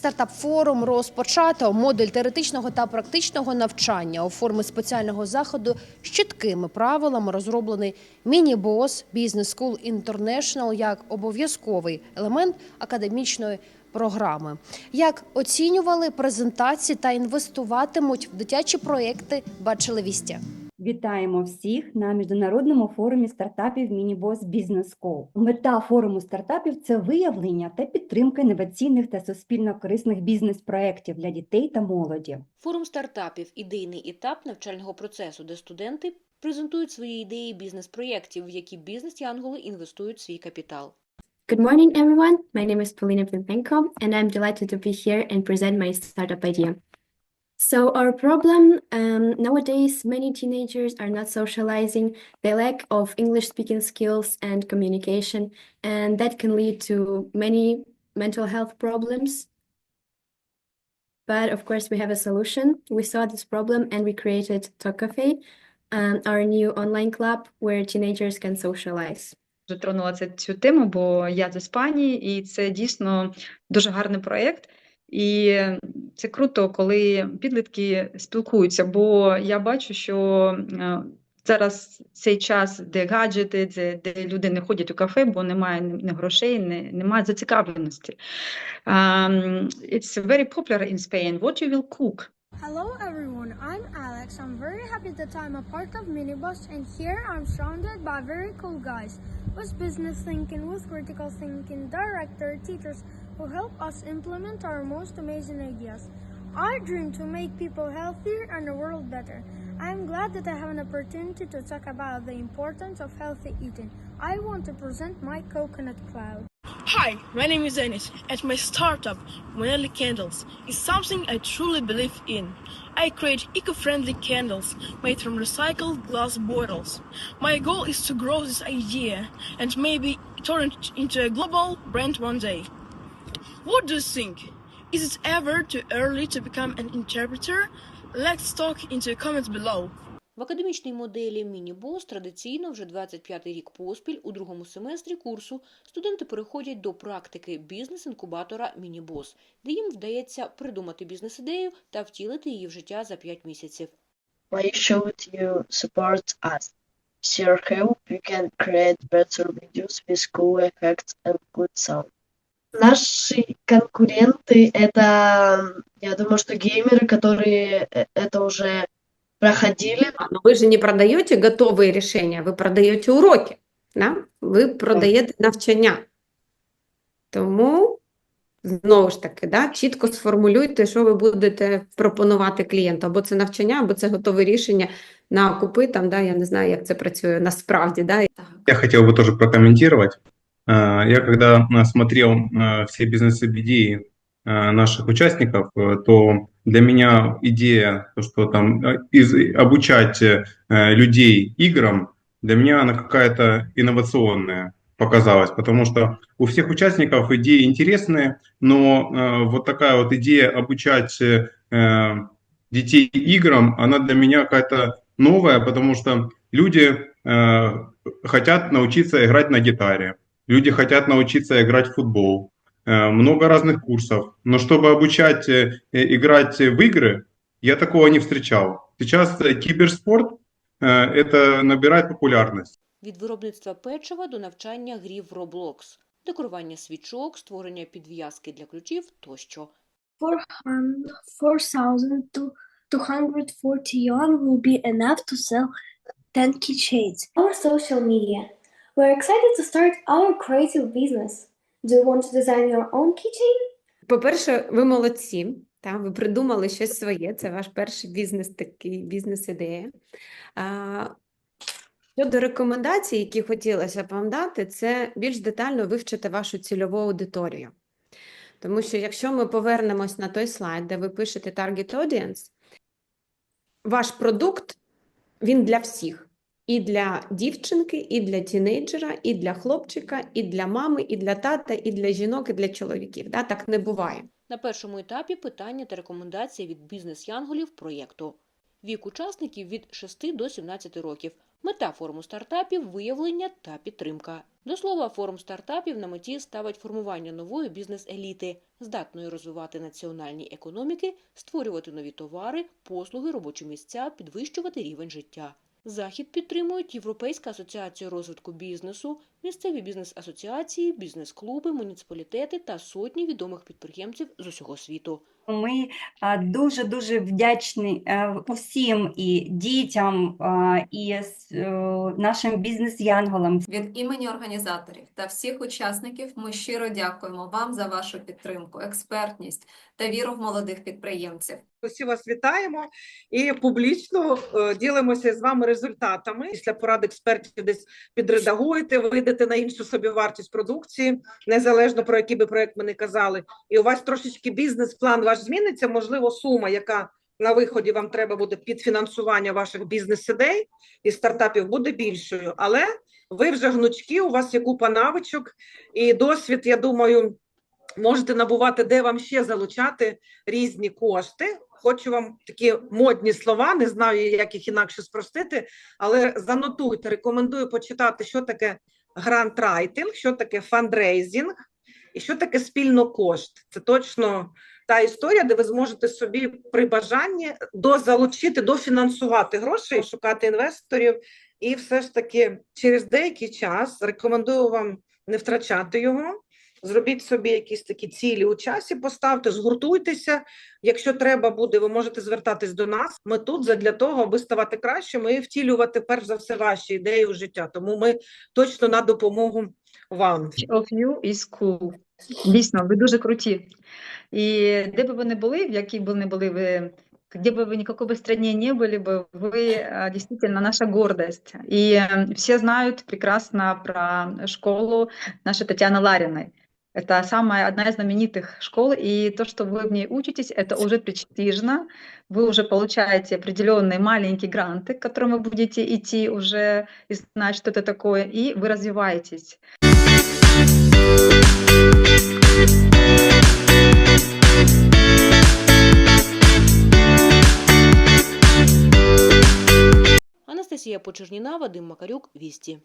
Стартап-форум розпочато модуль теоретичного та практичного навчання у формі спеціального заходу з чіткими правилами розроблений міні-бос Business School International як обов'язковий елемент академічної програми. Як оцінювали презентації та інвестуватимуть в дитячі проекти бачили вісті. Вітаємо всіх на міжнародному форумі стартапів Мінібос Бізнес School. Мета форуму стартапів це виявлення та підтримка інноваційних та суспільно корисних бізнес-проєктів для дітей та молоді. Форум стартапів ідейний етап навчального процесу, де студенти презентують свої ідеї бізнес-проєктів, в які бізнес-янголи інвестують свій капітал. Good morning, everyone. My name is Polina Pimenko, and I'm delighted to be here and present my startup idea. So, our problem um, nowadays, many teenagers are not socializing. They lack of English speaking skills and communication, and that can lead to many mental health problems. But of course, we have a solution. We saw this problem and we created Talk Cafe, um, our new online club where teenagers can socialize. затронула це цю тему, бо я з Іспанії, і це дійсно дуже гарний проєкт. І це круто, коли підлітки спілкуються, бо я бачу, що е, зараз цей час, де гаджети, де, де люди не ходять у кафе, бо немає ні грошей, не, немає зацікавленості. Um, it's very popular in Spain. What you will cook? Hello everyone, I'm Alex. I'm very happy that I'm a part of Minibus and here I'm surrounded by very cool guys with business thinking, with critical thinking, director, teachers who help us implement our most amazing ideas. I dream to make people healthier and the world better. I'm glad that I have an opportunity to talk about the importance of healthy eating. I want to present my coconut cloud. Hi, my name is Enis, and my startup, Monelli Candles, is something I truly believe in. I create eco-friendly candles made from recycled glass bottles. My goal is to grow this idea and maybe turn it into a global brand one day. What do you think? Is it ever too early to become an interpreter? Let's talk in the comments below. В академічній моделі Міні-бос традиційно вже 25-й рік поспіль у другому семестрі курсу студенти переходять до практики бізнес-інкубатора Міні-бос, де їм вдається придумати бізнес-ідею та втілити її в життя за 5 місяців. Why should you support us? With your help, we can create better videos with cool effects and good sound. Наши конкуренты — это, я думаю, что геймеры, которые э, это уже проходили. А, Но вы же не продаете готовые решения, ви продаєте уроки, да? ви продаєте навчання. Тому, знову ж таки, да, чітко сформулюйте, що ви будете пропонувати клієнту. Або це навчання, або це готове рішення на купи, там, да, я не знаю, як це працює насправді. Да? Я хотел бы тоже прокомментировать. Э, Я когда э, смотрел э, все бизнес-идеи наших участников, то для меня идея, то, что там из, обучать людей играм, для меня она какая-то инновационная показалась, потому что у всех участников идеи интересные, но вот такая вот идея обучать детей играм, она для меня какая-то новая, потому что люди хотят научиться играть на гитаре, люди хотят научиться играть в футбол, э, много разных курсов, но чтобы обучать э, э, играть в игры, я такого не встречал. Сейчас э, киберспорт э, это набирает популярность. Від виробництва печива до навчання грі в Roblox, декорування свічок, створення підв'язки для ключів тощо. Um, 4,240 yuan will be enough to sell 10 keychains. Our social media. We're excited to start our creative business. Do you want to design your own keychain? По-перше, ви молодці. Та, ви придумали щось своє, це ваш перший бізнес, такий бізнес-ідея. Щодо рекомендацій, які хотілося б вам дати, це більш детально вивчити вашу цільову аудиторію. Тому що якщо ми повернемось на той слайд, де ви пишете Target Audience, ваш продукт, він для всіх. І для дівчинки, і для тінейджера, і для хлопчика, і для мами, і для тата, і для жінок, і для чоловіків. Да? Так не буває. На першому етапі питання та рекомендації від бізнес-янголів проєкту. Вік учасників від 6 до 17 років. Мета форуму стартапів виявлення та підтримка. До слова, форум стартапів на меті ставить формування нової бізнес-еліти, здатної розвивати національні економіки, створювати нові товари, послуги, робочі місця, підвищувати рівень життя. Захід підтримують Європейська асоціація розвитку бізнесу, місцеві бізнес-асоціації, бізнес-клуби, муніципалітети та сотні відомих підприємців з усього світу. Ми дуже дуже вдячні е, усім і дітям, і е, нашим бізнес-янголам. Від імені організаторів та всіх учасників ми щиро дякуємо вам за вашу підтримку, експертність та віру в молодих підприємців. Усі вас вітаємо і публічно е, ділимося з вами результатами. Після порад експертів десь підредагуєте, вийдете на іншу собівартість продукції, незалежно про який би проект ми не казали. І у вас трошечки бізнес-план ваш зміниться, можливо, сума, яка на виході вам треба буде під фінансування ваших бізнес-ідей і стартапів буде більшою. Але ви вже гнучки, у вас є купа навичок і досвід, я думаю, можете набувати, де вам ще залучати різні кошти. Хочу вам такі модні слова, не знаю, як їх інакше спростити, але занотуйте, рекомендую почитати, що таке грантрайтинг, що таке фандрейзінг і що таке спільно кошт. Це точно та історія, де ви зможете собі при бажанні дозалучити, дофінансувати гроші, шукати інвесторів. І все ж таки через деякий час рекомендую вам не втрачати його. Зробіть собі якісь такі цілі у часі, поставте, згуртуйтеся. Якщо треба буде, ви можете звертатись до нас. Ми тут задля того, аби ставати кращими і втілювати перш за все ваші ідеї у життя. Тому ми точно на допомогу вам. Each of you is cool. Дійсно, ви дуже круті. І де би ви не були, в якій би не були ви, где бы вы, ни какой бы стране не были бы, вы а, действительно наша гордость. И э, все знают прекрасно про школу нашей Татьяны Лариной. Это самая одна из знаменитых школ, и то, что вы в ней учитесь, это уже престижно. Вы уже получаете определенные маленькие гранты, к которым вы будете идти уже и знать, что это такое, и вы развиваетесь. Анастасія Почерніна, Вадим Макарюк, Вісті.